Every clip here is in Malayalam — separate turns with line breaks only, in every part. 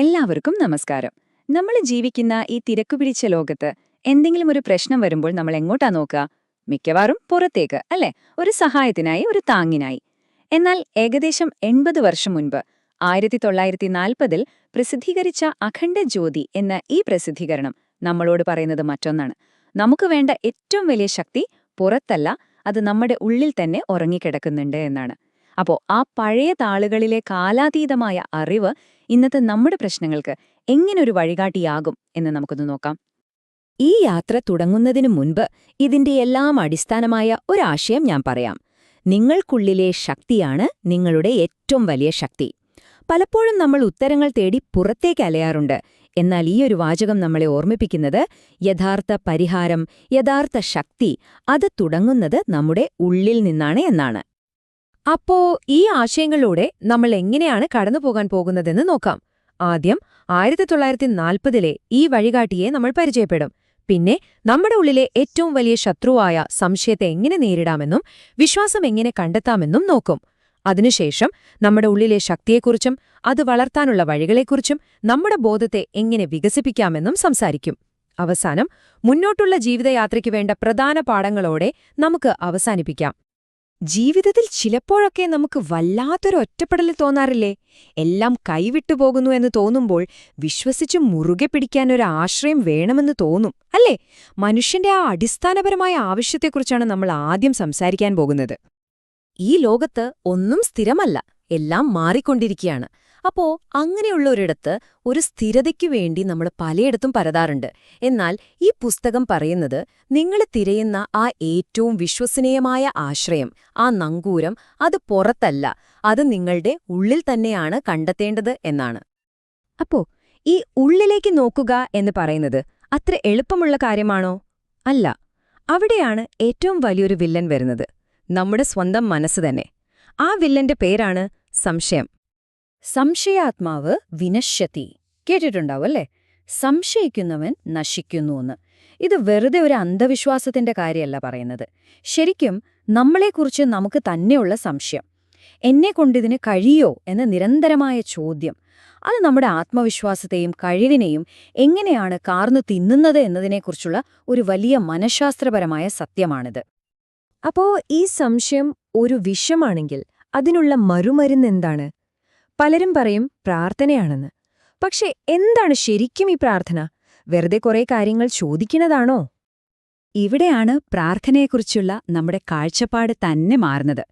എല്ലാവർക്കും നമസ്കാരം. നമ്മൾ ജീവിക്കുന്ന ഈ തിരക്കുപിടിച്ച ലോകത്ത് എന്തെങ്കിലും ഒരു പ്രശ്നം വരുമ്പോൾ നമ്മൾ എങ്ങോട്ടാ നോക്കുക? മിക്കവാറും പുറത്തേക്ക് അല്ലെ? ഒരു സഹായത്തിനായി ഒരു താങ്ങിനായി. എന്നാൽ ഏകദേശം എൺപത് വർഷം മുൻപ് ആയിരത്തി തൊള്ളായിരത്തി നാൽപ്പതിൽ പ്രസിദ്ധീകരിച്ച അഖണ്ഡ ജ്യോതി എന്ന ഈ പ്രസിദ്ധീകരണം നമ്മളോട് പറയുന്നത് മറ്റൊന്നാണ്. നമുക്ക് വേണ്ട ഏറ്റവും വലിയ ശക്തി പുറത്തല്ല അത് നമ്മുടെ ഉള്ളിൽ തന്നെ ഉറങ്ങിക്കിടക്കുന്നുണ്ട് എന്നാണ്. അപ്പോ ആ പഴയ താളുകളിലെ കാലാതീതമായ അറിവ് ഇന്നത്തെ നമ്മുടെ പ്രശ്നങ്ങൾക്ക് എങ്ങനെ ഒരു വഴികാട്ടിയാകും എന്ന് നമുക്കൊന്ന് നോക്കാം.
ഈ യാത്ര തുടങ്ങുന്നതിനു മുൻപ് ഇതിന്റെ എല്ലാം അടിസ്ഥാനമായ ഒരാശയം ഞാൻ പറയാം. നിങ്ങൾക്കുള്ളിലെ ശക്തിയാണ് നിങ്ങളുടെ ഏറ്റവും വലിയ ശക്തി. പലപ്പോഴും നമ്മൾ ഉത്തരങ്ങൾ തേടി പുറത്തേക്ക് അലയാറുണ്ട്. എന്നാൽ ഈ ഒരു വാചകം നമ്മളെ ഓർമ്മിപ്പിക്കുന്നത് യഥാർത്ഥ പരിഹാരം യഥാർത്ഥ ശക്തി അത് തുടങ്ങുന്നത് നമ്മുടെ ഉള്ളിൽ നിന്നാണ് എന്നാണ്. അപ്പോ ഈ ആശയങ്ങളിലൂടെ നമ്മൾ എങ്ങനെയാണ് കടന്നുപോകാൻ പോകുന്നതെന്ന് നോക്കാം. ആദ്യം ആയിരത്തി തൊള്ളായിരത്തി നാൽപ്പതിലെ ഈ വഴികാട്ടിയെ നമ്മൾ പരിചയപ്പെടും. പിന്നെ നമ്മുടെ ഉള്ളിലെ ഏറ്റവും വലിയ ശത്രുവായ സംശയത്തെ എങ്ങനെ നേരിടാമെന്നും വിശ്വാസം എങ്ങനെ കണ്ടെത്താമെന്നും നോക്കും. അതിനുശേഷം നമ്മുടെ ഉള്ളിലെ ശക്തിയെക്കുറിച്ചും അത് വളർത്താനുള്ള വഴികളെക്കുറിച്ചും നമ്മുടെ ബോധത്തെ എങ്ങനെ വികസിപ്പിക്കാമെന്നും സംസാരിക്കും. അവസാനം മുന്നോട്ടുള്ള ജീവിതയാത്രയ്ക്ക് വേണ്ട പ്രധാന പാഠങ്ങളോടെ നമുക്ക് അവസാനിപ്പിക്കാം. ജീവിതത്തിൽ ചിലപ്പോഴൊക്കെ നമുക്ക് വല്ലാത്തൊരു ഒറ്റപ്പെടൽ തോന്നാറില്ലേ? എല്ലാം കൈവിട്ടുപോകുന്നു എന്ന് തോന്നുമ്പോൾ വിശ്വസിച്ച് മുറുകെ പിടിക്കാൻ ഒരു ആശ്രയം വേണമെന്ന് തോന്നും അല്ലേ? മനുഷ്യന്റെ ആ അടിസ്ഥാനപരമായ ആവശ്യത്തെക്കുറിച്ചാണ് നമ്മൾ ആദ്യം സംസാരിക്കാൻ പോകുന്നത്. ഈ ലോകത്ത് ഒന്നും സ്ഥിരമല്ല എല്ലാം മാറിക്കൊണ്ടിരിക്കുകയാണ്. അപ്പോ അങ്ങനെയുള്ള ഒരിടത്ത് ഒരു സ്ഥിരതയ്ക്കു വേണ്ടി നമ്മൾ പലയിടത്തും പരതാറുണ്ട്. എന്നാൽ ഈ പുസ്തകം പറയുന്നത് നിങ്ങൾ തിരയുന്ന ആ ഏറ്റവും വിശ്വസനീയമായ ആശ്രയം ആ നങ്കൂരം അത് പുറത്തല്ല അത് നിങ്ങളുടെ ഉള്ളിൽ തന്നെയാണ് കണ്ടെത്തേണ്ടത് എന്നാണ്. അപ്പോ ഈ ഉള്ളിലേക്ക് നോക്കുക എന്ന് പറയുന്നത് അത്ര എളുപ്പമുള്ള കാര്യമാണോ? അല്ല. അവിടെയാണ് ഏറ്റവും വലിയൊരു വില്ലൻ വരുന്നത്. നമ്മുടെ സ്വന്തം മനസ്സ് തന്നെ. ആ വില്ലന്റെ പേരാണ് സംശയം. സംശയാത്മാവ് വിനശ്യത്തി കേട്ടിട്ടുണ്ടാവല്ലേ സംശയിക്കുന്നവൻ നശിക്കുന്നുവെന്ന് ഇത് വെറുതെ ഒരു അന്ധവിശ്വാസത്തിന്റെ കാര്യമല്ല പറയുന്നത്. ശരിക്കും നമ്മളെക്കുറിച്ച് നമുക്ക് തന്നെയുള്ള സംശയം. എന്നെ കൊണ്ടിതിന് കഴിയോ എന്ന നിരന്തരമായ ചോദ്യം. അത് നമ്മുടെ ആത്മവിശ്വാസത്തെയും കഴിവിനെയും എങ്ങനെയാണ് കാർന്നു തിന്നുന്നത് എന്നതിനെക്കുറിച്ചുള്ള ഒരു വലിയ മനഃശാസ്ത്രപരമായ സത്യമാണിത്. അപ്പോ ഈ സംശയം ഒരു വിഷമാണെങ്കിൽ അതിനുള്ള മറുമരുന്ന് എന്താണ്? പലരും പറയും പ്രാർത്ഥനയാണെന്ന്. പക്ഷെ എന്താണ് ശരിക്കും ഈ പ്രാർത്ഥന? വെറുതെ കുറേ കാര്യങ്ങൾ ചോദിക്കുന്നതാണോ?
ഇവിടെയാണ് പ്രാർത്ഥനയെക്കുറിച്ചുള്ള നമ്മുടെ കാഴ്ചപ്പാട് തന്നെ മാറുന്നത്.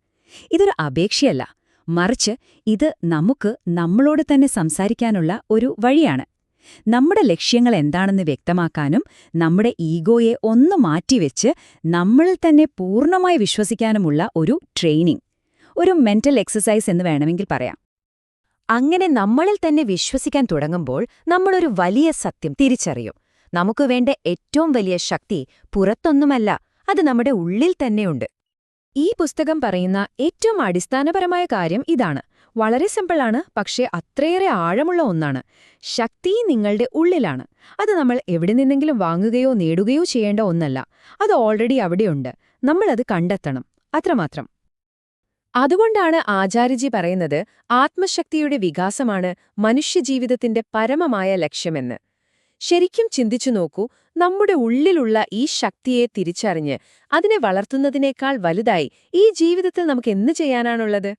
ഇതൊരു അപേക്ഷയല്ല. മറിച്ച് ഇത് നമുക്ക് നമ്മളോട് തന്നെ സംസാരിക്കാനുള്ള ഒരു വഴിയാണ്. നമ്മുടെ ലക്ഷ്യങ്ങൾ എന്താണെന്ന് വ്യക്തമാക്കാനും നമ്മുടെ ഈഗോയെ ഒന്ന് മാറ്റിവെച്ച് നമ്മളിൽ തന്നെ പൂർണമായി വിശ്വസിക്കാനുമുള്ള ഒരു ട്രെയിനിങ്. ഒരു മെന്റൽ എക്സസൈസ് എന്ന് വേണമെങ്കിൽ പറയാം.
അങ്ങനെ നമ്മളിൽ തന്നെ വിശ്വസിക്കാൻ തുടങ്ങുമ്പോൾ നമ്മളൊരു വലിയ സത്യം തിരിച്ചറിയും. നമുക്ക് വേണ്ട ഏറ്റവും വലിയ ശക്തി പുറത്തൊന്നുമല്ല അത് നമ്മുടെ ഉള്ളിൽ തന്നെയുണ്ട് ഈ പുസ്തകം പറയുന്ന ഏറ്റവും അടിസ്ഥാനപരമായ കാര്യം ഇതാണ്. വളരെ സിമ്പിളാണ് പക്ഷേ അത്രയേറെ ആഴമുള്ള ഒന്നാണ്. ശക്തി നിങ്ങളുടെ ഉള്ളിലാണ്. അത് നമ്മൾ എവിടെ നിന്നെങ്കിലും വാങ്ങുകയോ നേടുകയോ ചെയ്യേണ്ട ഒന്നല്ല. അത് ഓൾറെഡി അവിടെയുണ്ട്. നമ്മളത് കണ്ടെത്തണം. അത്രമാത്രം. അതുകൊണ്ടാണ് ആചാര്യജി പറയുന്നത് ആത്മശക്തിയുടെ വികാസമാണ് മനുഷ്യജീവിതത്തിന്റെ പരമമായ ലക്ഷ്യമെന്ന്. ശരിക്കും ചിന്തിച്ചു നോക്കൂ നമ്മുടെ ഉള്ളിലുള്ള ഈ ശക്തിയെ തിരിച്ചറിഞ്ഞ് അതിനെ വളർത്തുന്നതിനേക്കാൾ വലുതായി ഈ ജീവിതത്തിൽ നമുക്ക് എന്ത് ചെയ്യാനാണുള്ളത്?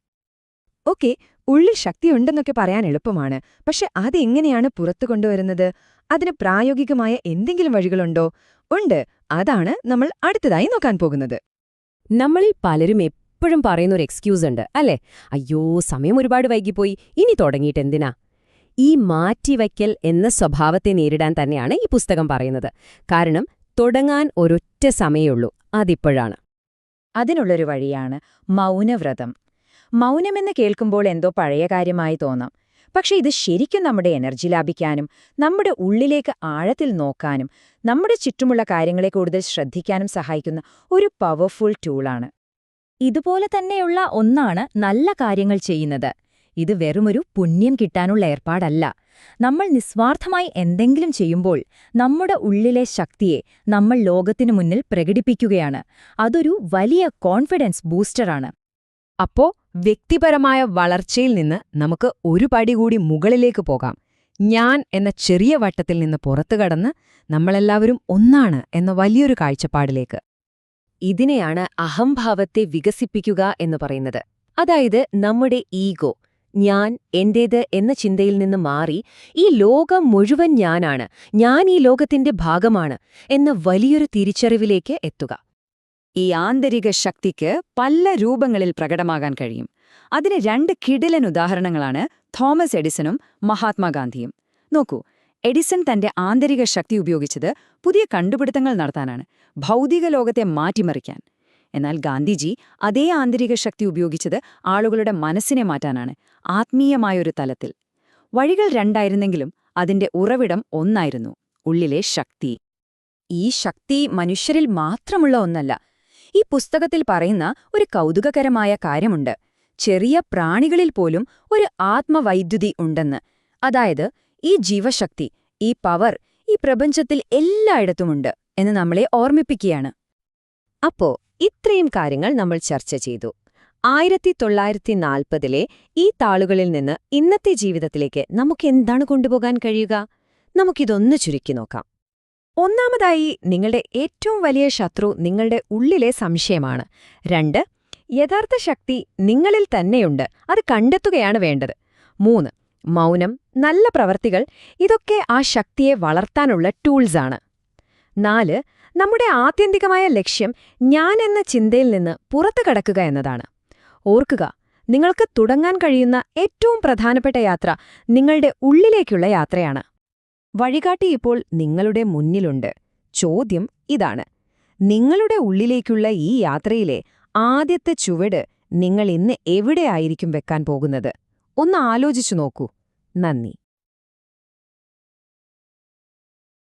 ഓക്കെ ഉള്ളിൽ ശക്തിയുണ്ടെന്നൊക്കെ പറയാൻ എളുപ്പമാണ്. പക്ഷെ അതെങ്ങനെയാണ് പുറത്തു കൊണ്ടുവരുന്നത്? അതിന് പ്രായോഗികമായ എന്തെങ്കിലും വഴികളുണ്ടോ? ഉണ്ട്. അതാണ് നമ്മൾ അടുത്തതായി നോക്കാൻ പോകുന്നത്. നമ്മളിൽ പലരും എപ്പോഴും പറയുന്നൊരു എക്സ്ക്യൂസ് ഉണ്ട്. അല്ലേ? അയ്യോ സമയം ഒരുപാട് വൈകിപ്പോയി. ഇനി തുടങ്ങിയിട്ട് എന്തിനാ? ഈ മാറ്റിവയ്ക്കൽ എന്ന സ്വഭാവത്തെ നേരിടാൻ തന്നെയാണ് ഈ പുസ്തകം പറയുന്നത്. കാരണം തുടങ്ങാൻ ഒരൊറ്റ സമയമുള്ളൂ. അതിപ്പോഴാണ്.
അതിനുള്ളൊരു വഴിയാണ് മൗനവ്രതം. മൗനമെന്ന് കേൾക്കുമ്പോൾ എന്തോ പഴയ കാര്യമായി തോന്നാം. പക്ഷെ ഇത് ശരിക്കും നമ്മുടെ എനർജി ലാഭിക്കാനും നമ്മുടെ ഉള്ളിലേക്ക് ആഴത്തിൽ നോക്കാനും നമ്മുടെ ചുറ്റുമുള്ള കാര്യങ്ങളെ കൂടുതൽ ശ്രദ്ധിക്കാനും സഹായിക്കുന്ന ഒരു പവർഫുൾ ടൂളാണ് ഇതുപോലെ തന്നെയുള്ള ഒന്നാണ് നല്ല കാര്യങ്ങൾ ചെയ്യുന്നത്. ഇത് വെറുമൊരു പുണ്യം കിട്ടാനുള്ള ഏർപ്പാടല്ല. നമ്മൾ നിസ്വാർത്ഥമായി എന്തെങ്കിലും ചെയ്യുമ്പോൾ നമ്മുടെ ഉള്ളിലെ ശക്തിയെ നമ്മൾ ലോകത്തിനു മുന്നിൽ പ്രകടിപ്പിക്കുകയാണ്. അതൊരു വലിയ കോൺഫിഡൻസ് ബൂസ്റ്ററാണ്.
അപ്പോ വ്യക്തിപരമായ വളർച്ചയിൽ നിന്ന് നമുക്ക് ഒരു പടി കൂടി മുകളിലേക്ക് പോകാം. ഞാൻ എന്ന ചെറിയ വട്ടത്തിൽ നിന്ന് പുറത്തു കടന്ന് നമ്മളെല്ലാവരും ഒന്നാണ് എന്ന വലിയൊരു കാഴ്ചപ്പാടിലേക്ക്. ഇതിനെയാണ് അഹംഭാവത്തെ വികസിപ്പിക്കുക എന്ന് പറയുന്നത്. അതായത് നമ്മുടെ ഈഗോ ഞാൻ എന്റേത് എന്ന ചിന്തയിൽ നിന്ന് മാറി ഈ ലോകം മുഴുവൻ ഞാനാണ് ഞാൻ ഈ ലോകത്തിന്റെ ഭാഗമാണ് എന്ന വലിയൊരു തിരിച്ചറിവിലേക്ക് എത്തുക.
ഈ ആന്തരിക ശക്തിക്ക് പല രൂപങ്ങളിൽ പ്രകടമാകാൻ കഴിയും. അതിന് രണ്ട് കിടിലൻ ഉദാഹരണങ്ങളാണ് തോമസ് എഡിസണും മഹാത്മാഗാന്ധിയും. നോക്കൂ എഡിസൺ തന്റെ ആന്തരിക ശക്തി ഉപയോഗിച്ചത് പുതിയ കണ്ടുപിടുത്തങ്ങൾ നടത്താനാണ് ഭൗതിക ലോകത്തെ മാറ്റിമറിക്കാൻ. എന്നാൽ ഗാന്ധിജി അതേ ആന്തരിക ശക്തി ഉപയോഗിച്ചത് ആളുകളുടെ മനസ്സിനെ മാറ്റാനാണ് ആത്മീയമായൊരു തലത്തിൽ. വഴികൾ രണ്ടായിരുന്നെങ്കിലും അതിന്റെ ഉറവിടം ഒന്നായിരുന്നു ഉള്ളിലെ ശക്തി. ഈ ശക്തി മനുഷ്യരിൽ മാത്രമുള്ള ഒന്നല്ല ഈ പുസ്തകത്തിൽ പറയുന്ന ഒരു കൗതുകകരമായ കാര്യമുണ്ട്. ചെറിയ പ്രാണികളിൽ പോലും ഒരു ആത്മവൈദ്യുതി ഉണ്ടെന്ന് അതായത് ഈ ജീവശക്തി ഈ പവർ ഈ പ്രപഞ്ചത്തിൽ എല്ലായിടത്തുമുണ്ട് എന്ന് നമ്മളെ ഓർമ്മിപ്പിക്കുകയാണ്.
അപ്പോ ഇത്രയും കാര്യങ്ങൾ നമ്മൾ ചർച്ച ചെയ്തു. ആയിരത്തി തൊള്ളായിരത്തി നാൽപ്പതിലെ ഈ താളുകളിൽ നിന്ന് ഇന്നത്തെ ജീവിതത്തിലേക്ക് നമുക്ക് എന്താണ് കൊണ്ടുപോകാൻ കഴിയുക? നമുക്കിതൊന്ന് ചുരുക്കി നോക്കാം. ഒന്നാമതായി നിങ്ങളുടെ ഏറ്റവും വലിയ ശത്രു നിങ്ങളുടെ ഉള്ളിലെ സംശയമാണ്. രണ്ട് യഥാർത്ഥ ശക്തി നിങ്ങളിൽ തന്നെയുണ്ട്. അത് കണ്ടെത്തുകയാണ് വേണ്ടത്. മൂന്ന് മൗനം നല്ല പ്രവർത്തികൾ ഇതൊക്കെ ആ ശക്തിയെ വളർത്താനുള്ള ടൂൾസാണ്. നാല് നമ്മുടെ ആത്യന്തികമായ ലക്ഷ്യം ഞാൻ എന്ന ചിന്തയിൽ നിന്ന് പുറത്തു കടക്കുക എന്നതാണ്. ഓർക്കുക നിങ്ങൾക്ക് തുടങ്ങാൻ കഴിയുന്ന ഏറ്റവും പ്രധാനപ്പെട്ട യാത്ര നിങ്ങളുടെ ഉള്ളിലേക്കുള്ള യാത്രയാണ്. വഴികാട്ടി ഇപ്പോൾ നിങ്ങളുടെ മുന്നിലുണ്ട്. ചോദ്യം ഇതാണ്. നിങ്ങളുടെ ഉള്ളിലേക്കുള്ള ഈ യാത്രയിലെ ആദ്യത്തെ ചുവട് നിങ്ങൾ ഇന്ന് എവിടെയായിരിക്കും വെക്കാൻ പോകുന്നത്? ഒന്ന് ആലോചിച്ചു നോക്കൂ. നന്ദി.